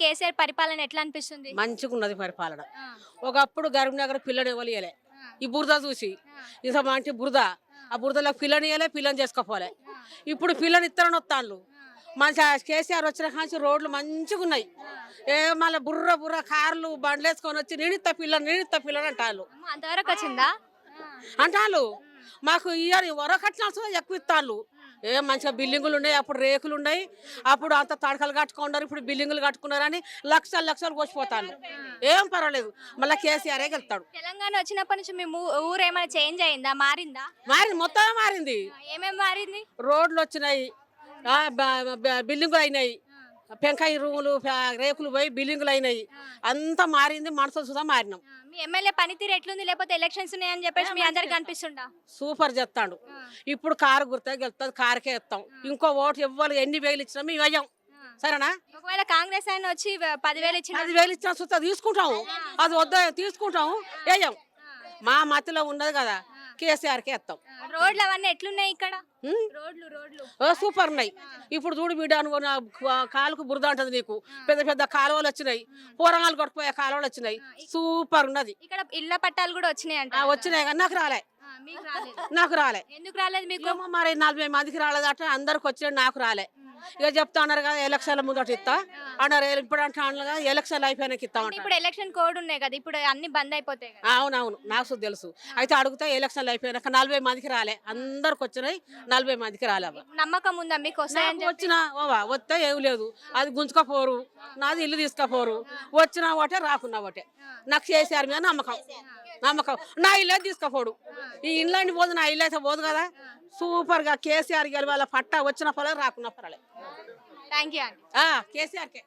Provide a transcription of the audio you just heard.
కేసీఆర్ పరిపాలన ఎట్లా అనిపిస్తుంది? మంచిగా ఉన్నది పరిపాలన ఒకప్పుడు గరీంనగర్ పిల్లని ఇవ్వలేయలే ఈ బురద చూసి. ఇంత మంచి బురద. ఆ బురదలో పిల్లని ఇవ్వలే పిల్లని చేసుకోపోలే. ఇప్పుడు పిల్లని ఇత్తరని వస్తాను మంచి కేసీఆర్ వచ్చిన కాంచి రోడ్లు మంచిగా ఉన్నాయి ఏ మళ్ళీ బుర్ర బుర్ర కార్లు బండ్లు వేసుకొని వచ్చి నేనిత్త పిల్లని నేనిత్త పిల్లని అమ్మ, అంతవరకు వచ్చిందా? అంటాను మాకు ఇయ్యని వరకట్నాల్సిన ఎక్కువ ఇస్తాను ఏ మంచిగా బిల్డింగులు ఉన్నాయి అప్పుడు రేకులు ఉన్నాయి అప్పుడు అంత తడకలు కట్టుకున్నారు ఇప్పుడు బిల్డింగులు కట్టుకున్నారని లక్షలు లక్షలు కోసిపోతాను ఏం పర్వాలేదు మళ్ళీ కేసీఆరే గెలుతాడు తెలంగాణ వచ్చినప్పటి నుంచి మీ ఊ- ఊరు ఏమైనా చేంజ్ అయిందా మారిందా? మారింది మొత్తమే మారింది. ఏమేమి మారింది? రోడ్లు వచ్చినాయి బిల్డింగులు అయినాయి. పెంకాయ రూములు రేకులు పోయి బిల్డింగులు అయినాయి. అంతా మారింది మనసులు సుధా మారినాం. మీ ఎమ్మెల్యే పనితీరు ఎట్లుంది? లేకపోతే ఎలక్షన్స్ ఉన్నాయని చెప్పేసి మీ అందరికి అనిపిస్తుందా? సూపర్ చేస్తాడు. ఇప్పుడు కారు గుర్తే గెలుస్తుంది కారుకే ఇస్తాం ఇంకో ఓటు ఇవ్వాలి ఎన్ని వేలు ఇచ్చినా మేము వేయం. సరేనా? ఒకవేళ కాంగ్రెస్ ఆయన వచ్చి పదివేలు ఇచ్చిన పది వేలు ఇచ్చినా సుతా తీసుకుంటాము అది వద్ద తీసుకుంటాము వేయం. మా మతిలో ఉన్నది కదా. కేసీఆర్కే ఇస్తాం రోడ్లు అవన్నీ ఎట్లున్నాయి ఇక్కడ? రోడ్లు రోడ్లు. ఓ సూపర్ ఉన్నాయి. ఇప్పుడు చూడు బిడ్డ అనుకో కాలుకు బురద అంటది నీకు. పెద్ద పెద్ద కాలువలు వచ్చినాయి. పూరగాలు కొట్టుకుపోయే కాలువలు వచ్చినాయి. సూపర్ ఉన్నది. ఇక్కడ ఇళ్ళ పట్టాలు కూడా వచ్చినాయి అంట వచ్చినాయి కానీ నాకు రాలే. రాలేదు. నాకు రాలే. ఎందుకు రాలేదు మీకు? మరి నలభై మందికి రాలేదట అందరికి వచ్చిన నాకు రాలే. ఇక చెప్తా అన్నారు కదా ఎలక్షన్ల ముందట ఇస్తా. అన్నారు ఇప్పుడు అంటే కదా ఎలక్షన్లు అయిపోయినాక ఇస్తా ఇప్పుడు ఎలక్షన్ కోడ్ ఉన్నాయి కదా ఇప్పుడు అన్ని బంద్ అయిపోతాయి కదా. అవునవును నాకు తెలుసు. అయితే అడుగుతా ఎలక్షన్లు అయిపోయినాక నలభై మందికి రాలే. అందరికి వచ్చినాయి నలభై మందికి రాలేవా నమ్మకం ఉందా మీకు వచ్చిన వస్తే ఏమి లేదు. అది గుంజుకపోరు నాది ఇల్లు తీసుకపోరు. వచ్చిన ఒకటే రాకున్నా ఒకటే. నాకు చేశారు మీద నమ్మకం. నమ్మకం. నా ఇల్లే తీసుకపోడు. ఈ ఇండ్లని పోదు నా ఇల్లు అయితే పోదు కదా. సూపర్గా కేసీఆర్ గెలవాల పట్టా వచ్చిన పర్లేదు రాకున్నా పర్వాలేదు థ్యాంక్ యూ కేసీఆర్కే.